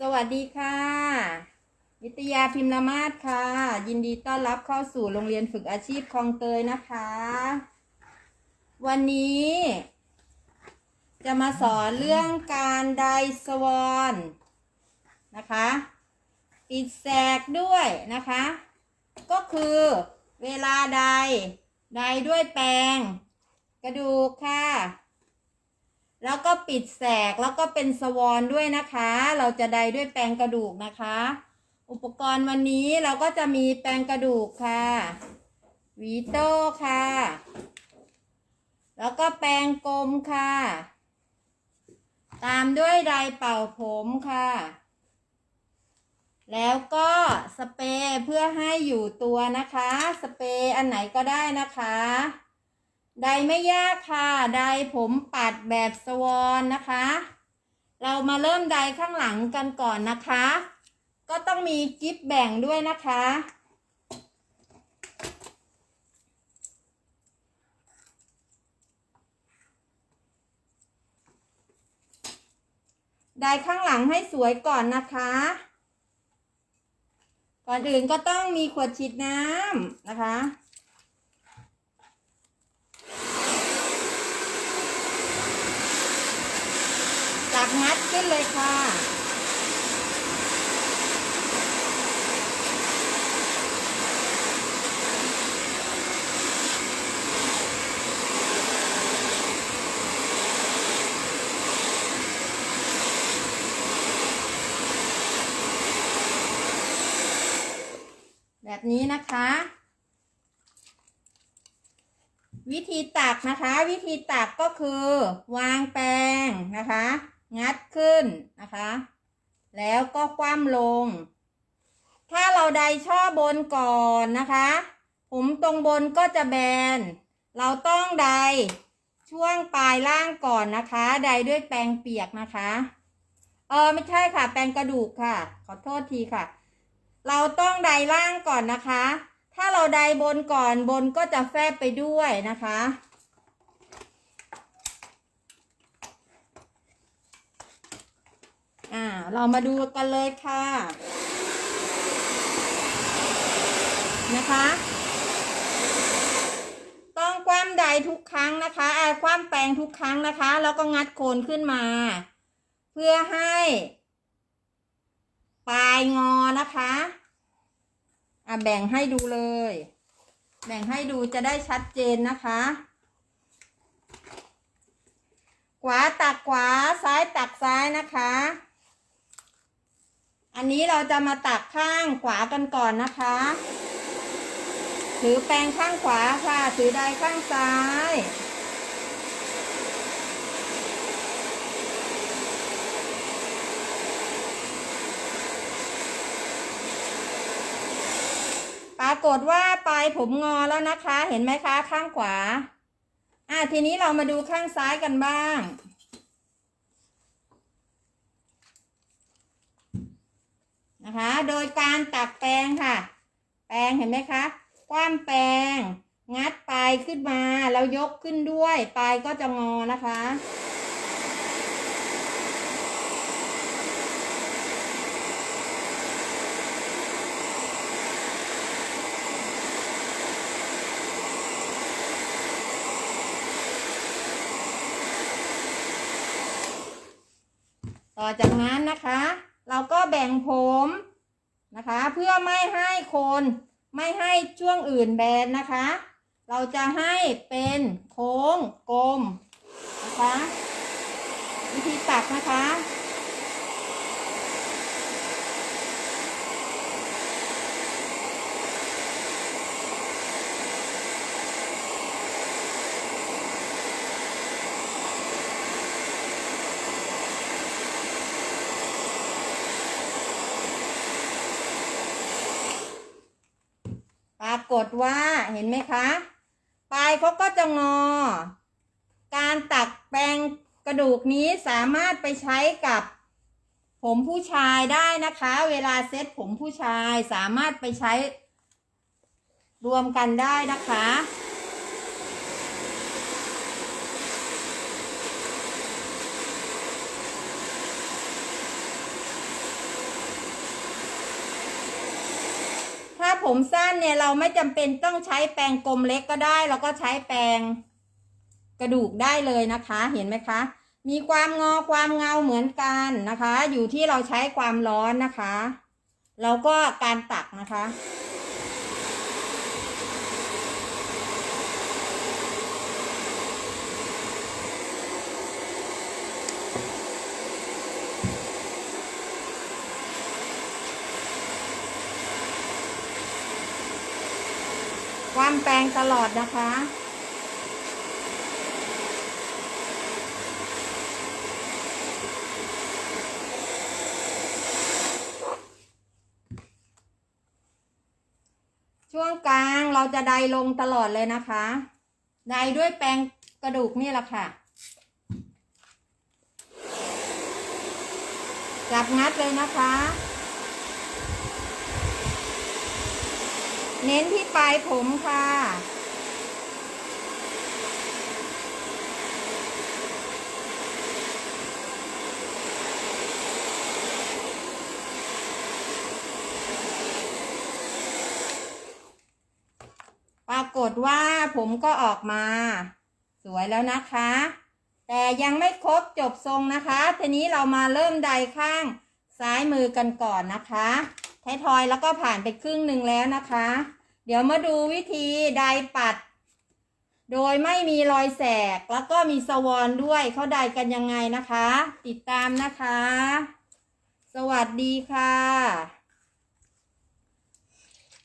สวัสดีค่ะ วิทยาพิมพ์ละมาศค่ะ ยินดีต้อนรับเข้าสู่โรงเรียนฝึกอาชีพคลองเตยนะคะ วันนี้ จะมาสอนเรื่องการไดสวอนนะคะปิดแสกด้วยนะคะ ก็คือเวลาใด ใดด้วยแปรงกระดูกค่ะ แล้วก็ปิดแสกแล้วก็เป็นสวอนด้วยนะคะ เราจะใดด้วยแปรงกระดูกนะคะ อุปกรณ์วันนี้เราก็จะมีแปรงกระดูกค่ะวีโต้ค่ะ แล้วก็แปรงกลมค่ะ ตามด้วยไดร์เป่าผมค่ะ แล้วก็สเปรย์เพื่อให้อยู่ตัวนะคะ สเปรย์อันไหนก็ได้นะคะ ไดไม่ยากค่ะไดผมปัดแบบสวอนนะคะ เรามาเริ่มไดข้างหลังกันก่อนนะคะ ก็ต้องมีกิ๊บแบ่งด้วยนะคะไดข้างหลังให้สวยก่อนนะคะ ก่อนอื่นก็ต้องมีขวดฉีดน้ำนะคะ งัดขึ้นเลยค่ะ แบบนี้นะคะวิธีตักนะคะ วิธีตักก็คือ วางแปรงนะคะ งัดขึ้นนะคะ แล้วก็คว่ำลง ถ้าเราใดช่อบนก่อนนะคะ ผมตรงบนก็จะแบน เราต้องใดช่วงปลายล่างก่อนนะคะ ใดด้วยแปรงเปียกนะคะ เออไม่ใช่ค่ะ แปรงกระดูกค่ะ ขอโทษทีค่ะ เราต้องใดล่างก่อนนะคะ ถ้าเราใดบนก่อนบนก็จะแฟบไปด้วยนะคะ อ่า เรามาดูกันเลยค่ะ นะคะ ต้องคว่ำใดทุกครั้งนะคะอ่าคว่ำแปรงทุกครั้งนะคะ แล้วก็งัดโคนขึ้นมา เพื่อให้ ปลายงอนะคะอะแบ่งให้ดูเลย แบ่งให้ดูจะได้ชัดเจนนะคะขวาตักขวาซ้ายตักซ้ายนะคะ อันนี้เราจะมาตักข้างขวากันก่อนนะคะ ถือแปรงข้างขวาค่ะ ถือไดข้างซ้ายปรากฏว่าปลายผมงอแล้วนะคะ เห็นไหมคะ ข้างขวา อะทีนี้เรามาดูข้างซ้ายกันบ้าง นะคะ โดยการตักแปรงค่ะ แปรงเห็นไหมคะคว่ำแปรงงัดปลายขึ้นมาแล้วยกขึ้นด้วยปลายก็จะงอนะคะต่อจากนั้นนะคะ แบ่งผมนะคะ เพื่อไม่ให้คนไม่ให้ช่วงอื่นแบนนะคะ เราจะให้เป็นโค้งกลมนะคะ วิธีตัดนะคะ ปรากฏว่าเห็นไหมคะ ปลายเขาก็จะงอ การตักแปรงกระดูกนี้สามารถไปใช้กับผมผู้ชายได้นะคะ เวลาเซ็ตผมผู้ชายสามารถไปใช้รวมกันได้นะคะ ป ผมสั้นเนี่ยเราไม่จำเป็นต้องใช้แปรงกลมเล็กก็ได้ เราก็ใช้แปรงกระดูกได้เลยนะคะ เห็นไหมคะ มีความงอความเงาเหมือนกันนะคะ อยู่ที่เราใช้ความร้อนนะคะ แล้วก็การตักนะคะ ความแปรงตลอดนะคะ ช่วงกลางเราจะไดลงตลอดเลยนะคะ ไดด้วยแปรงกระดูกนี่แหละค่ะ จับงัดเลยนะคะ เน้นที่ปลายผมค่ะ ปรากฏว่าผมก็ออกมา สวยแล้วนะคะ แต่ยังไม่ครบจบทรงนะคะ ทีนี้เรามาเริ่มใดข้างซ้ายมือกันก่อนนะคะ ท้ายทอยแล้วก็ผ่านไปครึ่งหนึ่งแล้วนะคะ เดี๋ยวมาดูวิธีใดปัด โดยไม่มีรอยแสกแล้วก็มีสวอนด้วยเขาใดกันยังไงนะคะ ติดตามนะคะ สวัสดีค่ะ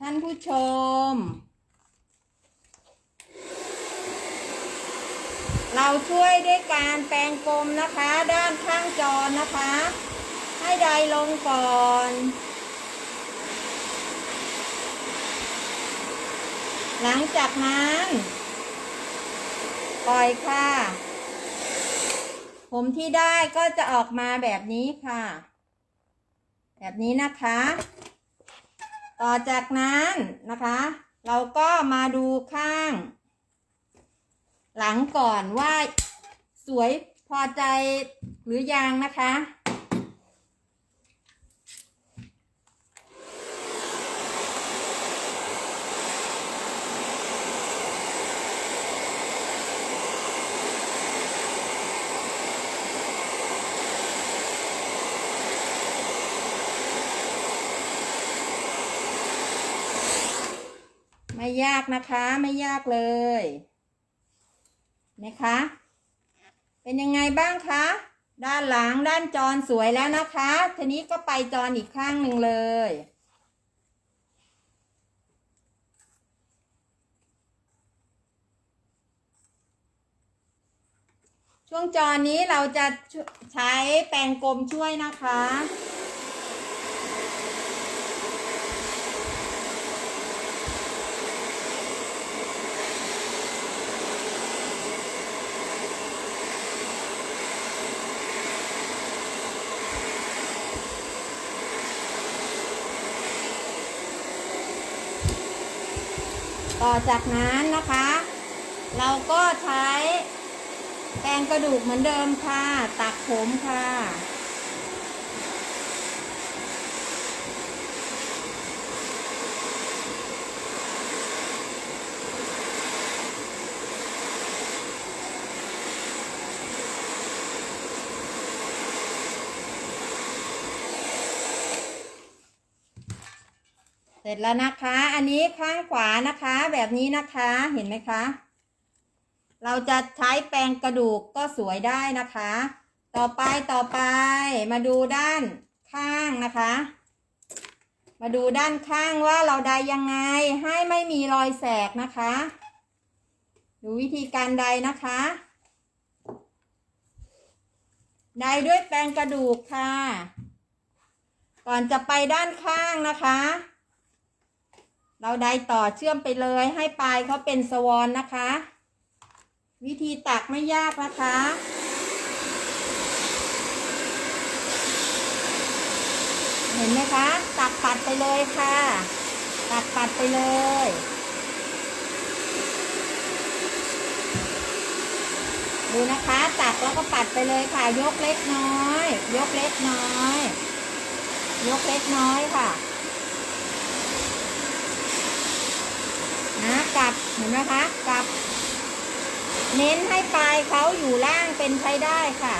ท่านผู้ชม เราช่วยด้วยการแปรงกลมนะคะ ด้านข้างจอนะคะ ให้ใดลงก่อน หลังจากนั้น ปล่อยค่ะ ผมที่ได้ก็จะออกมาแบบนี้ค่ะ แบบนี้นะคะ ต่อจากนั้นนะคะ เราก็มาดูข้าง หลังก่อนว่าสวยพอใจหรือยังนะคะ ไม่ยากนะคะไม่ยากเลยนะคะ เป็นยังไงบ้างคะ ด้านหลังด้านจรสวยแล้วนะคะ ทีนี้ก็ไปจรอีกข้างหนึ่งเลย ช่วงจรนี้เราจะใช้แปรงกลมช่วยนะคะ จากนั้นนะคะ เราก็ใช้แปรงกระดูกเหมือนเดิมค่ะ ตักผมค่ะ ร็จแล้วนะคะ อันนี้ข้างขวานะคะ แบบนี้นะคะ เห็นไหมคะ เราจะใช้แปรงกระดูกก็สวยได้นะคะ ต่อไปต่อไป มาดูด้านข้างนะคะ มาดูด้านข้างว่าเราใดยังไงให้ไม่มีรอยแสกนะคะ ดูวิธีการใดนะคะใดด้วยแปรงกระดูกค่ะ ก่อนจะไปด้านข้างนะคะ เราได้ต่อเชื่อมไปเลยให้ปลายเขาเป็นสวอนนะคะ วิธีตักไม่ยากนะคะเห็นไหมคะ ตักปัดไปเลยค่ะ ตักปัดไปเลย ดูนะคะ ตักแล้วก็ปัดไปเลยค่ะ ยกเล็กน้อย ยกเล็กน้อย ยกเล็กน้อยค่ะ กลับเห็นไหมคะกลับ เน้นให้ปลายเขาอยู่ล่างเป็นใช้ได้ค่ะ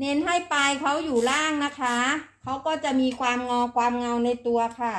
เน้นให้ปลายเขาอยู่ล่างนะคะ เขาก็จะมีความงอความเงาในตัวค่ะ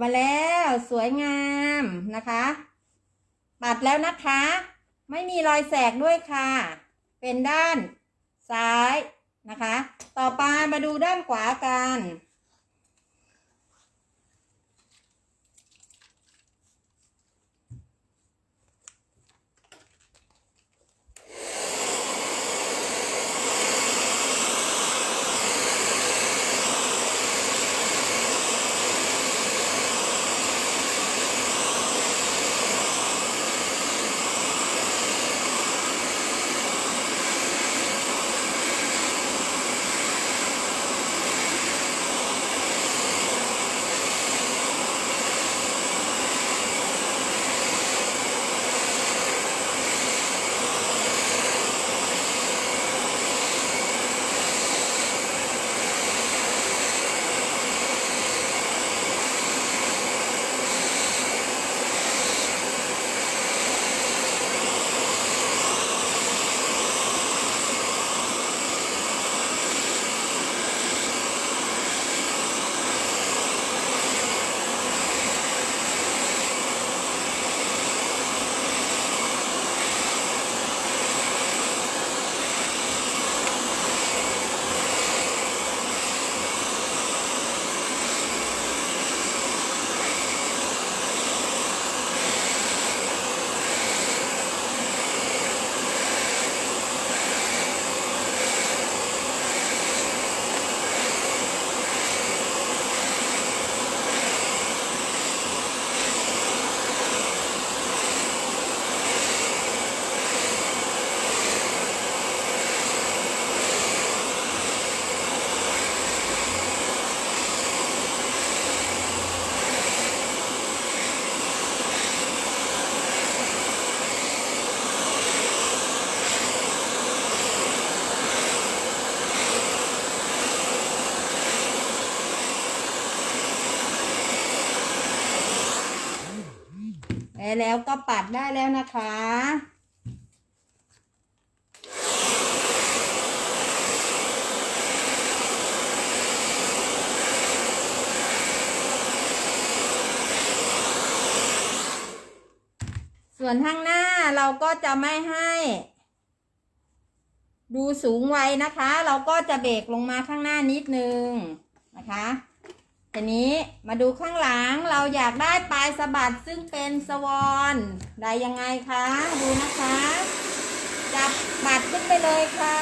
มาแล้วสวยงามนะคะ ปัดแล้วนะคะ ไม่มีรอยแสกด้วยค่ะ เป็นด้านซ้ายนะคะ ต่อไปมาดูด้านขวากัน แล้วก็ปัดได้แล้วนะคะ ส่วนข้างหน้าเราก็จะไม่ให้ ดูสูงไว้นะคะ เราก็จะเบรกลงมาข้างหน้านิดนึงนะคะ ทีนี้มาดูข้างหลังเราอยากได้ปลายสะบัดซึ่งเป็นสวอนได้ยังไงคะ ดูนะคะ จับบัดขึ้นไปเลยค่ะ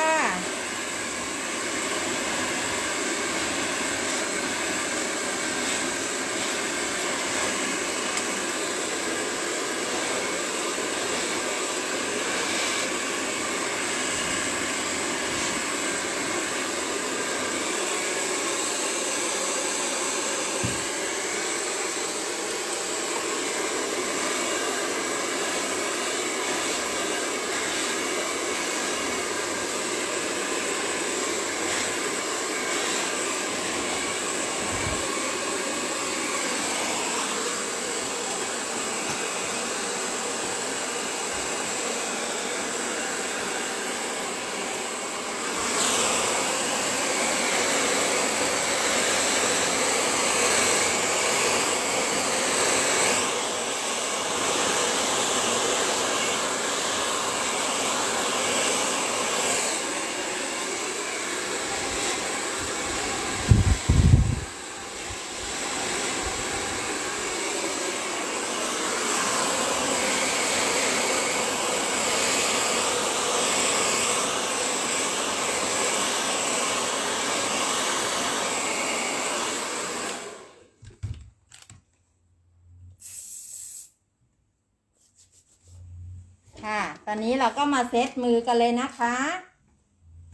ค่ะ ตอนนี้เราก็มาเซตมือกันเลยนะคะ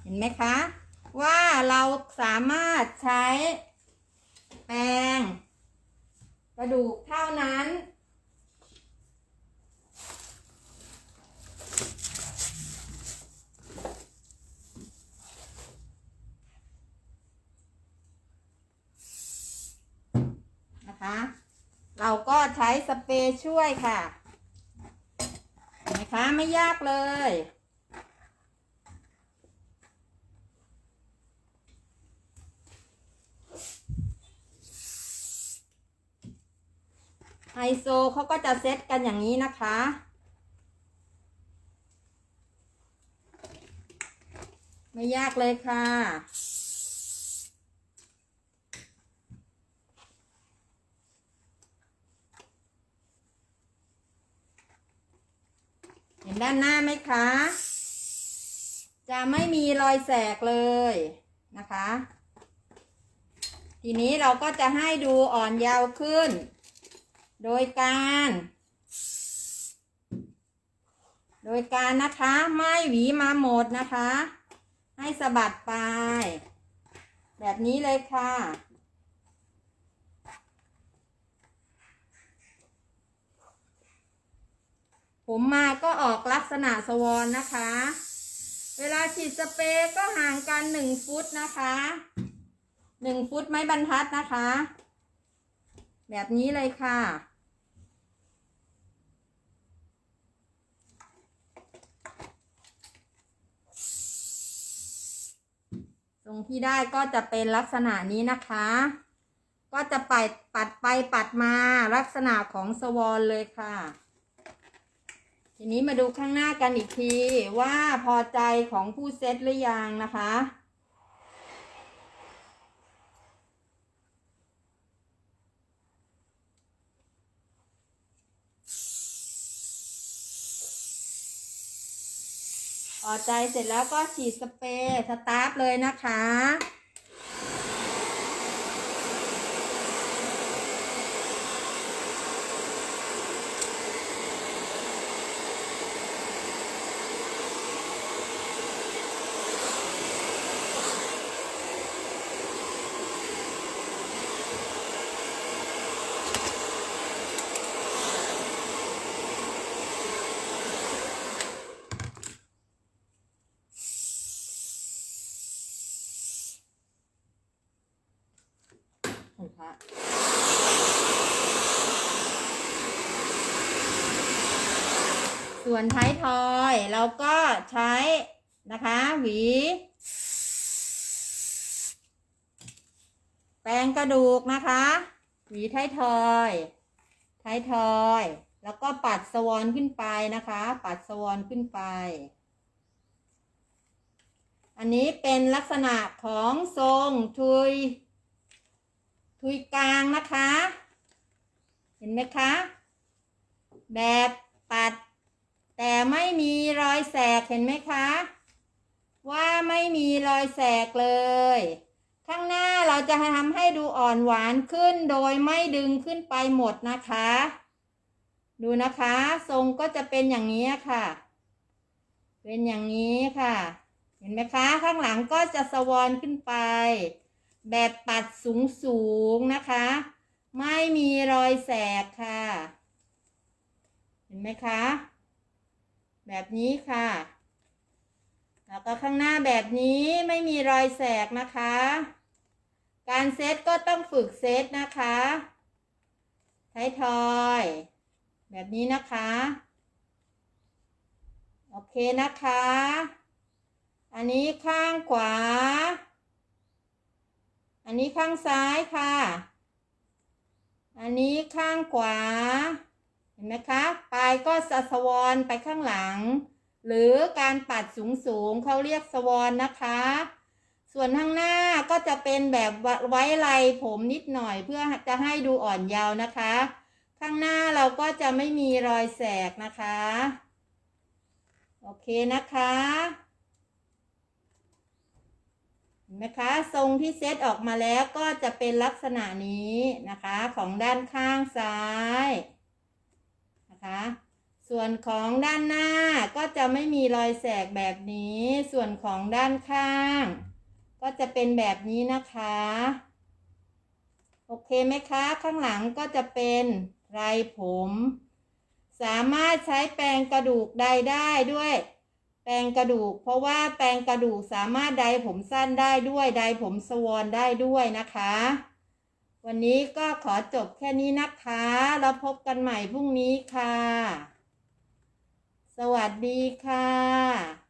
เห็นไหมคะ ว่าเราสามารถใช้ แปรงกระดูกเท่านั้นนะคะเราก็ใช้สเปรย์ช่วยค่ะ ห็นไมคะไม่ยากเลย ไฮโซเขาก็จะเซตกันอย่างนี้นะคะไม่ยากเลยค่ะ เห็น ด้านหน้าไหมคะ จะไม่มีรอยแสกเลยนะคะ ทีนี้เราก็จะให้ดูอ่อนยาวขึ้น โดยการ โดยการนะคะไม่หวีมาหมดนะคะ ให้สะบัดไป แบบนี้เลยค่ะ ผมมาก็ออกลักษณะสวอนนะคะ เวลาฉีดสเปรย์ก็ห่างกันหนึ่งฟุตนะคะหนึ่งฟุตไม้บรรทัดนะคะ แบบนี้เลยค่ะ ทรงที่ได้ก็จะเป็นลักษณะนี้นะคะ ก็จะปัดปัดไปปัดมาลักษณะของสวอนเลยค่ะ ทีนี้มาดูข้างหน้ากันอีกทีว่าพอใจของผู้เซตหรือยังนะคะ พอใจเสร็จแล้วก็ฉีดสเปรย์สตาร์ทเลยนะคะะส่วนท้ายทอยเราก็ใช้นะคะหวี แปรงกระดูกนะคะ หวีท้ายทอยท้ายทอย แล้วก็ปัดสวอนขึ้นไปนะคะ ปัดสวอนขึ้นไป อันนี้เป็นลักษณะของทรงทุย ทุยกลางนะคะ เห็นไหมคะ แบบปัด แต่ไม่มีรอยแสกเห็นไหมคะ ว่าไม่มีรอยแสกเลย ข้างหน้าเราจะทำให้ดูอ่อนหวานขึ้นโดยไม่ดึงขึ้นไปหมดนะคะ ดูนะคะ ทรงก็จะเป็นอย่างนี้ค่ะ เป็นอย่างนี้ค่ะ เห็นไหมคะ ข้างหลังก็จะสวอนขึ้นไป แบบปัดสูงสูงๆนะคะ ไม่มีรอยแสกค่ะ เห็นไหมคะ แบบนี้ค่ะ แล้วก็ข้างหน้าแบบนี้ไม่มีรอยแสกนะคะ การเซตก็ต้องฝึกเซตนะคะท้ายทอย แบบนี้นะคะ โอเคนะคะ อันนี้ข้างขวา อันนี้ข้างซ้ายค่ะ อันนี้ข้างขวา เห็นไหมคะ ปลายก็สะสวอนไปข้างหลัง หรือการปัดสูงสูงๆเขาเรียกสวอนนะคะ ส่วนข้างหน้าก็จะเป็นแบบไว้ไรผมนิดหน่อยเพื่อจะให้ดูอ่อนเยาว์นะคะ ข้างหน้าเราก็จะไม่มีรอยแสกนะคะ โอเคนะคะ นไหมคะทรงที่เซตออกมาแล้วก็จะเป็นลักษณะนี้นะคะของด้านข้างซ้ายนะคะส่วนของด้านหน้าก็จะไม่มีรอยแสกแบบนี้ ส่วนของด้านข้าง ก็จะเป็นแบบนี้นะคะโอเคไหมคะข้างหลังก็จะเป็นไรผม สามารถใช้แปรงกระดูกใดได้ด้วย แปลงกระดูก เพราะว่าแปลงกระดูกสามารถไดผมสั้นได้ด้วยไดผมสวอนได้ด้วยนะคะ วันนี้ก็ขอจบแค่นี้นะคะ แล้วพบกันใหม่พรุ่งนี้ค่ะ สวัสดีค่ะ